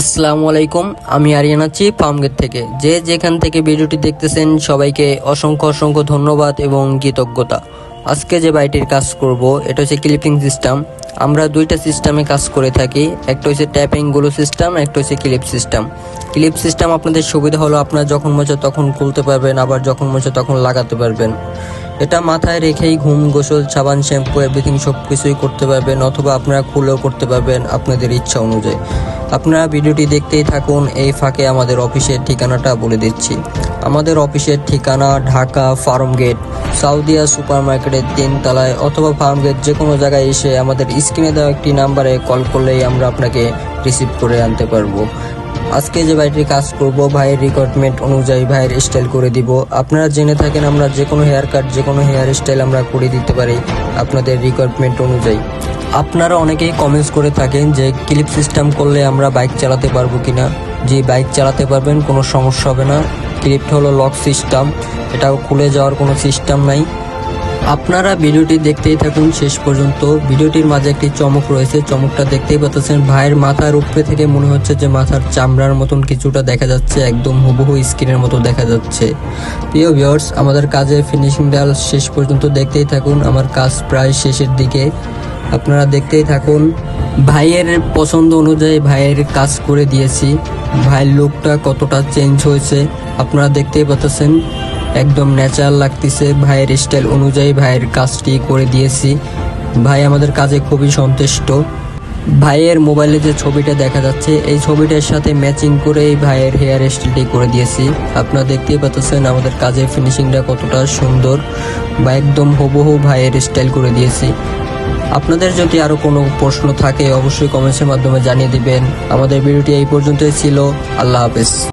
আসসালামু আলাইকুম, আমি আরিয়ান আছি থেকে। যে যেখান থেকে ভিডিওটি দেখতেছেন, সবাইকে অসংখ্য অসংখ্য ধন্যবাদ এবং কৃতজ্ঞতা। আজকে যে বাইটির কাজ করব, এটা হচ্ছে ক্লিপিং সিস্টেম। আমরা দুইটা সিস্টেমে কাজ করে থাকি, একটা হচ্ছে ট্যাপিংগুলো সিস্টেম, একটা হচ্ছে ক্লিপ সিস্টেম। ক্লিপ সিস্টেম আপনাদের সুবিধা হলো আপনারা যখন মজা তখন খুলতে পারবেন, আবার যখন মজা তখন লাগাতে পারবেন। এটা মাথায় রেখেই ঘুম, গোসল, সাবান, শ্যাম্পু এভরিথিং সব কিছুই করতে পারবেন অথবা আপনারা খুলেও করতে পারবেন আপনাদের ইচ্ছা অনুযায়ী। আপনারা ভিডিওটি দেখতেই থাকুন, এই ফাঁকে আমাদের অফিসের ঠিকানাটা বলে দিচ্ছি। আমাদের অফিসের ঠিকানা Dhaka farm gate, Saudia super মার্কেটের তিনতলায় অথবা ফার্ম গেট যে কোনো জায়গায় এসে আমাদের স্ক্রিনে দেওয়া একটি নাম্বারে কল করলেই আমরা আপনাকে রিসিভ করে আনতে পারব। আজকে যে ভাইটির কাজ করব, ভাইয়ের রিকোয়ারমেন্ট অনুযায়ী ভাইয়ের স্টাইল করে দিব। আপনারা জেনে থাকেন, আমরা যে কোনো হেয়ার কাট যে কোনো হেয়ার স্টাইল আমরা করে দিতে পারি আপনাদের রিকোয়ারমেন্ট অনুযায়ী। আপনারা অনেকেই কমেন্টস করে থাকেন যে ক্লিপ সিস্টেম করলে আমরা বাইক চালাতে পারব কিনা। যে বাইক চালাতে পারবেন, কোনো সমস্যা হবে না। ক্লিপটা হলো লক সিস্টেম এটাও খুলে যাওয়ার কোনো সিস্টেম নাই। আপনারা ভিডিওটি দেখতেই থাকুন। শেষ পর্যন্ত ভিডিওটির মাঝে একটি চমক রয়েছে। চমকটা দেখতেই পাচ্ছেন, ভাইয়ের মাথার উপরে থেকে মনে হচ্ছে যে মাথার চামড়ার মতন কিছুটা দেখা যাচ্ছে, একদম হুবহু স্ক্রিনের মতো দেখা যাচ্ছে। প্রিয় ভিউয়ার্স, আমাদের কাজের ফিনিশিং ডাল শেষ পর্যন্ত দেখতেই থাকুন। আমার কাজ প্রায় শেষের দিকে। আপনারা দেখতেই থাকুন, ভাইয়ের পছন্দ অনুযায়ী ভাইয়ের কাজ করে দিয়েছি। ভাইয়ের লুকটা কতটা চেঞ্জ হয়েছে, আপনারা দেখতেই পাচ্ছেন। একদম ন্যাচারাল লাগতেছে। ভাইয়ের স্টাইল অনুযায়ী ভাইয়ের কাজটি করে দিয়েছি। ভাই আমাদের কাজে খুবই সন্তুষ্ট। ভাইয়ের মোবাইলে যে ছবিটা দেখা যাচ্ছে, এই ছবিটার সাথে ম্যাচিং করে এই ভাইয়ের হেয়ার স্টাইলটি করে দিয়েছি। আপনারা দেখতেই পাচ্ছেন আমাদের কাজের ফিনিশিংটা কতটা সুন্দর। বা একদম হুবহু ভাইয়ের স্টাইল করে দিয়েছি। আপনাদের যদি আরও কোনো প্রশ্ন থাকে, অবশ্যই কমেন্টসের মাধ্যমে জানিয়ে দিবেন। আমাদের ভিডিওটি এই পর্যন্তই ছিল। আল্লাহ হাফেজ।